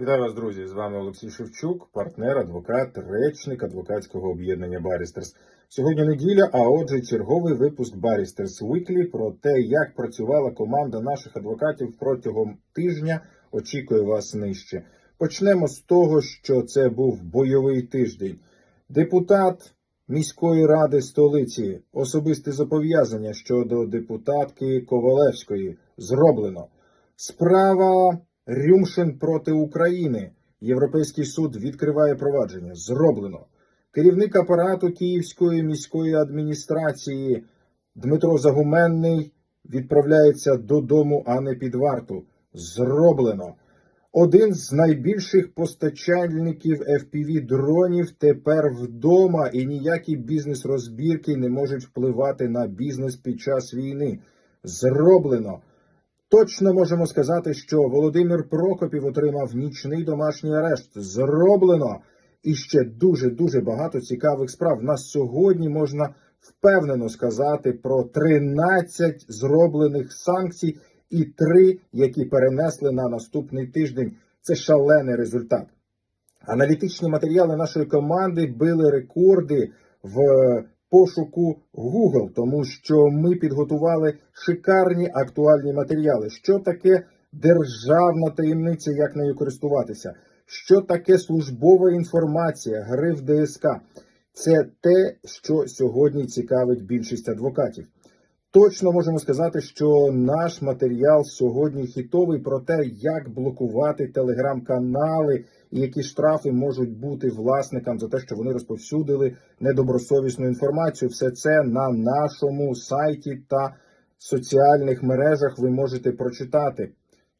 Вітаю вас, друзі! З вами Олексій Шевчук, партнер, адвокат, речник адвокатського об'єднання Барістерс. Сьогодні неділя, а отже, черговий випуск Барістерс Weekly про те, як працювала команда наших адвокатів протягом тижня. Очікую вас нижче. Почнемо з того, що це був бойовий тиждень. Депутат міської ради столиці особисте зобов'язання щодо депутатки Ковалевської зроблено. Справа Рюмшин проти України. Європейський суд відкриває провадження. Зроблено. Керівник апарату Київської міської адміністрації Дмитро Загуменний відправляється додому, а не під варту. Зроблено. Один з найбільших постачальників fpv дронів тепер вдома, і ніякі бізнес-розбірки не можуть впливати на бізнес під час війни. Зроблено. Точно можемо сказати, що Володимир Прокопів отримав нічний домашній арешт. Зроблено. І ще дуже дуже багато цікавих справ. На сьогодні можна впевнено сказати про 13 зроблених санкцій і 3, які перенесли на наступний тиждень. Це шалений результат. Аналітичні матеріали нашої команди били рекорди в пошуку Google, тому що ми підготували шикарні актуальні матеріали. Що таке державна таємниця, як нею користуватися? Що таке службова інформація, гри в ДСК? Це те, що сьогодні цікавить більшість адвокатів. Точно можемо сказати, що наш матеріал сьогодні хітовий про те, як блокувати телеграм-канали і які штрафи можуть бути власникам за те, що вони розповсюдили недобросовісну інформацію. Все це на нашому сайті та соціальних мережах ви можете прочитати.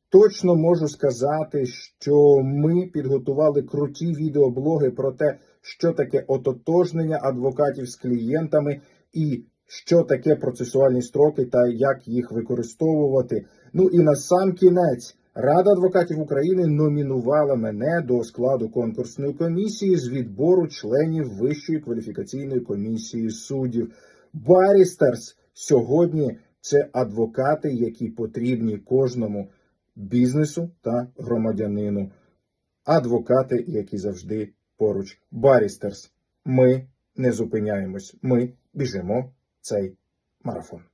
Точно можу сказати, що ми підготували круті відеоблоги про те, що таке ототожнення адвокатів з клієнтами і що таке процесуальні строки та як їх використовувати. Ну і на сам кінець Рада адвокатів України номінувала мене до складу конкурсної комісії з відбору членів Вищої кваліфікаційної комісії суддів. Барістерс сьогодні це адвокати, які потрібні кожному бізнесу та громадянину. Адвокати, які завжди поруч. Барістерс. Ми не зупиняємось. Ми біжимо цей марафон.